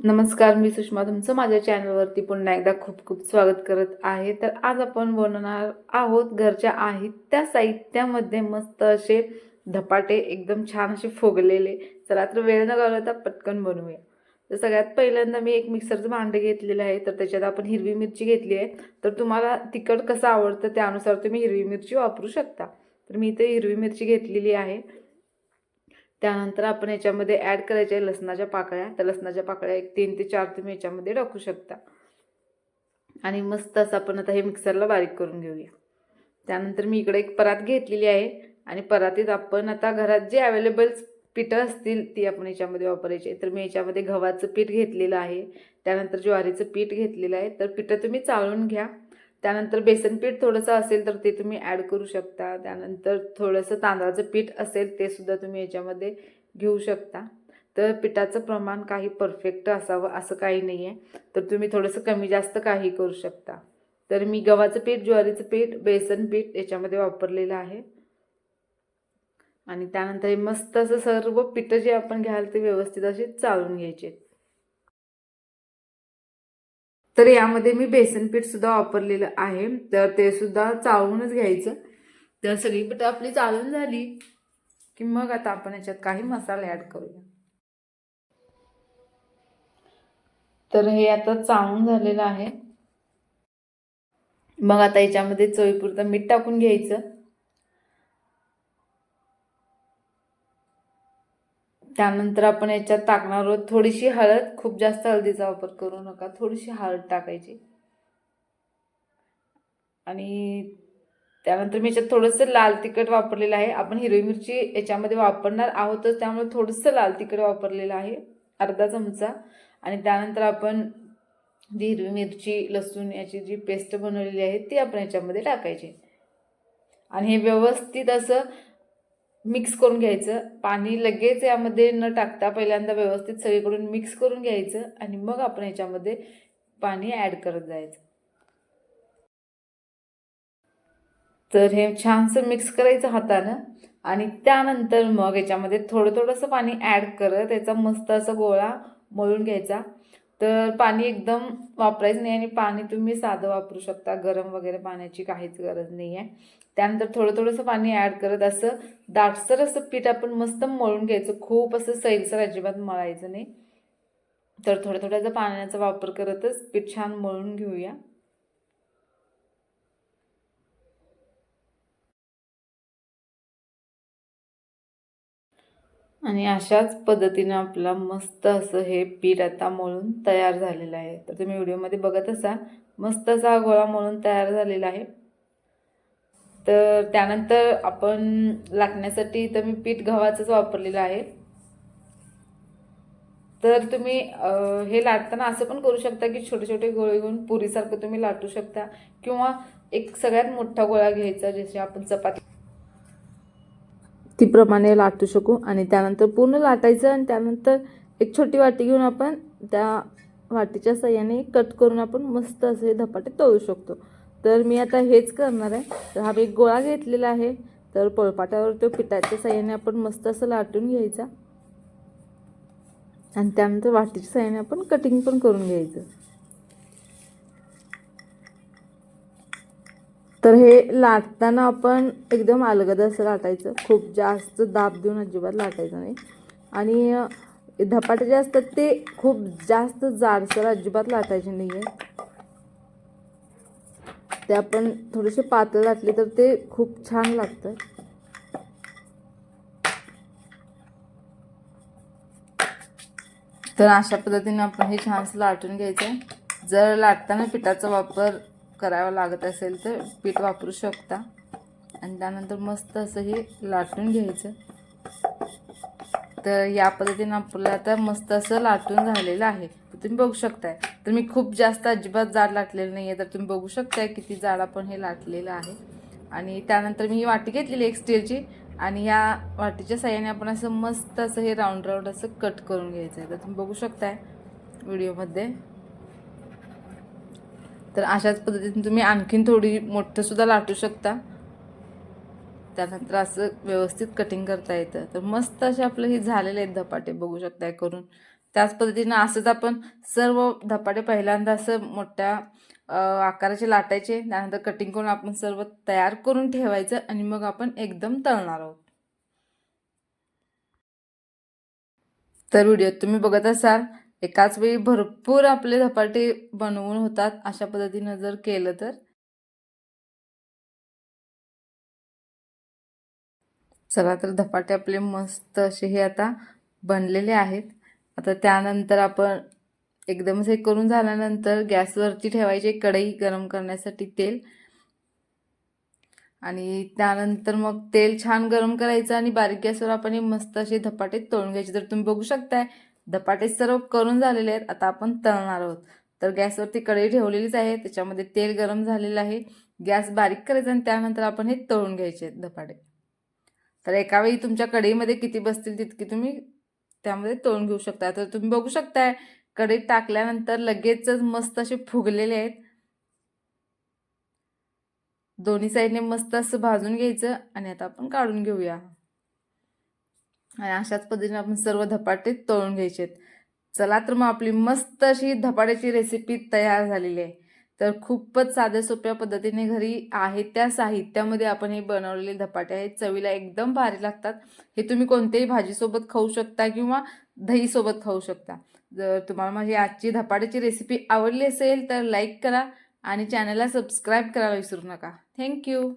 नमस्कार मी सुषमा तुमचं माझ्या चॅनलवरती पुन्हा एकदा खूप खूप स्वागत करत आहे. तर आज आपण बनवणार आहोत घरच्या आहेत त्या साहित्यामध्ये मस्त असे धपाटे एकदम छान असे फोगलेले. चला तर वेळ न घालवता पटकन बनवूया. तर सगळ्यात पहिल्यांदा मी एक मिक्सरचं भांडं घेतलेलं आहे. तर त्याच्यात आपण हिरवी मिरची घेतली आहे. तर तुम्हाला तिखट कसं आवडतं त्यानुसार तुम्ही हिरवी मिरची वापरू शकता. तर मी इथे हिरवी मिरची घेतलेली आहे. त्यानंतर आपण याच्यामध्ये ॲड करायच्या आहे लसणाच्या पाकळ्या. तर लसणाच्या पाकळ्या एक तीन ते चार तुम्ही याच्यामध्ये टाकू शकता. आणि मस्त असं आपण आता हे मिक्सरला बारीक करून घेऊया. त्यानंतर मी इकडे एक परात घेतलेली आहे. आणि परातीत आपण आता घरात जे अवेलेबल पिठं असतील ती आपण याच्यामध्ये वापरायची आहे. तर मी याच्यामध्ये गव्हाचं पीठ घेतलेलं आहे. त्यानंतर ज्वारीचं पीठ घेतलेलं आहे. तर पिठं तुम्ही चाळून घ्या. त्यानंतर बेसन पीठ थोडंसं असेल तर ते तुम्ही ॲड करू शकता. त्यानंतर थोडंसं तांदळाचं पीठ असेल ते सुद्धा तुम्ही याच्यामध्ये घेऊ शकता. तर पिठाचं प्रमाण काही परफेक्ट असावं असं काही नाही आहे तर तुम्ही थोडंसं कमी जास्त काही करू शकता. तर मी गव्हाचं पीठ ज्वारीचं पीठ बेसन पीठ याच्यामध्ये वापरलेलं आहे. आणि त्यानंतर हे मस्त असं सर्व पिठं जे आपण घ्याल ते व्यवस्थित असे चालून घ्यायचे तर यामध्ये मी बेसन पीठ सुद्धा वापरलेलं आहे. तर ते सुद्धा चाळूनच घ्यायचं. तर सगळी पिठं आपली चालून झाली की मग आता आपण याच्यात काही मसाले ॲड करूया. तर हे आता चाळून झालेलं आहे. मग आता याच्यामध्ये चवीपुरतं मीठ टाकून घ्यायचं. त्यानंतर आपण याच्यात टाकणार आहोत थोडीशी हळद. खूप जास्त हळदीचा वापर करू नका. थोडीशी हळद टाकायची. आणि त्यानंतर मी याच्यात थोडंसं लाल तिखट वापरलेलं आहे. आपण हिरवी मिरची याच्यामध्ये वापरणार आहोतच. त्यामुळे थोडंसं लाल तिखट वापरलेलं आहे. अर्धा चमचा. आणि त्यानंतर आपण जी हिरवी मिरची लसूण याची जी पेस्ट बनवलेली आहे ती आपण याच्यामध्ये टाकायची. आणि हे व्यवस्थित असं मिक्स करून घ्यायचं. पाणी लगेच यामध्ये न टाकता पहिल्यांदा व्यवस्थित सगळीकडून मिक्स करून घ्यायचं आणि मग आपण याच्यामध्ये पाणी ॲड करत जायचं. तर हे छानसं मिक्स करायचं हातानं आणि त्यानंतर मग याच्यामध्ये थोडं थोडंसं पाणी ॲड करत याचा मस्त असा गोळा मळून घ्यायचा. तर पाणी एकदम वापरायचं नाही आणि पाणी तुम्ही साधं वापरू शकता. गरम वगैरे पाण्याची काहीच गरज नाही आहे त्यानंतर थोडं थोडंसं पाणी ॲड करत असं दाटसर असं पीठ आपण मस्त मळून घ्यायचं. खूप असं सैलसर अजिबात मळायचं नाही. तर थोड्या थोड्याचा पाण्याचा वापर करतच पीठ छान मळून घेऊया. आणि अशाच पद्धतीनं आपला मस्त असं हे पीठ आता मळून तयार झालेलं आहे. तर तुम्ही व्हिडिओमध्ये बघत असाल मस्त असा हा गोळा मळून तयार झालेला आहे. तर त्यानंतर आपण लाटण्यासाठी तर मी पीठ गव्हाचंच वापरलेलं आहे. तर तुम्ही हे लाटताना असं पण करू शकता की छोटे छोटे गोळे घेऊन पुरीसारखं तुम्ही लाटू शकता. किंवा एक सगळ्यात मोठा गोळा घ्यायचा जसे आपण चपाती ती प्रमाणे लाटू शकू. आणि त्यानंतर पूर्ण लाटायचं आणि त्यानंतर एक छोटी वाटी घेऊन आपण त्या वाटीच्या सहाय्याने कट करून आपण मस्त असे धपाटे तळू शकतो. तर मी आता हेच करणार आहे. तर हा मी गोळा घेतलेला आहे. तर पळपाट्यावर तो पिठाच्या सहाय्याने आपण मस्त असं लाटून घ्यायचा. आणि त्यानंतर वाटीच्या सहाय्याने आपण कटिंग पण करून घ्यायचं. तर हे लाटताना आपण एकदम अलगद असं लाटायचं. खूप जास्त दाब देऊन अजिबात लाटायचं नाही. आणि धपाटे जे असतात ते खूप जास्त जाडसर अजिबात लाटायचे नाही आहे ते आपण थोडेसे पातळ लाटले तर ते खूप छान लागतं. तर अशा पद्धतीने आपण हे छानसं लाटून घ्यायचं. आहे जर लाटताना पिठाचा वापर करावं लागत असेल तर पीठ वापरू शकता. आणि त्यानंतर मस्त असं हे लाटून घ्यायचं. तर या पद्धतीनं आपलं आता मस्त असं लाटून झालेलं आहे. तर तुम्ही बघू शकताय. तर मी खूप जास्त अजिबात जाड लाटलेलं नाही आहे तर तुम्ही बघू शकताय किती जाड आपण हे लाटलेलं आहे. आणि त्यानंतर मी ही वाटी घेतलेली एक स्टीलची. आणि या वाटीच्या साह्याने आपण असं मस्त असं हे राऊंड राऊंड असं कट करून घ्यायचं आहे तर तुम्ही बघू शकताय व्हिडिओमध्ये. तर अशाच पद्धतीने तुम्ही आणखीन थोडी मोठंसुद्धा लाटू शकता. त्यानंतर असं व्यवस्थित कटिंग करता येतं. तर मस्त असे आपलं हे झालेले आहेत धपाटे बघू शकताय करून. त्याच पद्धतीनं असंच आपण सर्व धपाटे पहिल्यांदा असं मोठ्या आकाराचे लाटायचे. त्यानंतर कटिंग करून आपण सर्व तयार करून ठेवायचं आणि मग आपण एकदम तळणार आहोत. तर व्हिडिओ तुम्ही बघत असाल एकाच वेळी भरपूर आपले धपाटे बनवून होतात अशा पद्धतीनं जर केलं तर. चला तर धपाटे आपले मस्त असे हे आता बनलेले आहेत. आता त्यानंतर आपण एकदमच हे करून झाल्यानंतर गॅसवरती ठेवायचे कढई गरम करण्यासाठी तेल. आणि त्यानंतर मग तेल छान गरम करायचं आणि बारीक गॅसवर आपण हे मस्त असे धपाटे तळून घ्यायचे. तर तुम्ही बघू शकताय धपाटे सर्व करून झालेले आहेत. आता आपण तळणार आहोत. तर गॅसवरती कढई ठेवलेलीच आहे. त्याच्यामध्ये तेल गरम झालेलं आहे. गॅस बारीक करायचा आणि त्यानंतर आपण हे तळून घ्यायचे आहेत धपाटे. तर एकावेळी तुमच्या कढईमध्ये किती बसतील तितकी तुम्ही त्यामध्ये तळून घेऊ शकता. तर तुम्ही बघू शकताय कढईत टाकल्यानंतर लगेचच मस्त असे फुगलेले आहेत. दोन्ही साईडने मस्त असं भाजून घ्यायचं आणि आता आपण काढून घेऊया. आणि अशाच पद्धतीने आपण सर्व धपाटे तळून घ्यायचे आहेत चला तर मग आपली मस्त अशी धपाट्याची रेसिपी तयार झालेली आहे. तर खूपच साध्या सोप्या पद्धतीने घरी आहे त्या साहित्यामध्ये आपण हे बनवलेले धपाटे आहेत. चवीला एकदम भारी लागतात. हे तुम्ही कोणत्याही भाजीसोबत खाऊ शकता किंवा दहीसोबत खाऊ शकता. जर तुम्हाला माझी आजची धपाट्याची रेसिपी आवडली असेल तर लाईक करा आणि चॅनलला सबस्क्राईब करायला विसरू नका. थँक्यू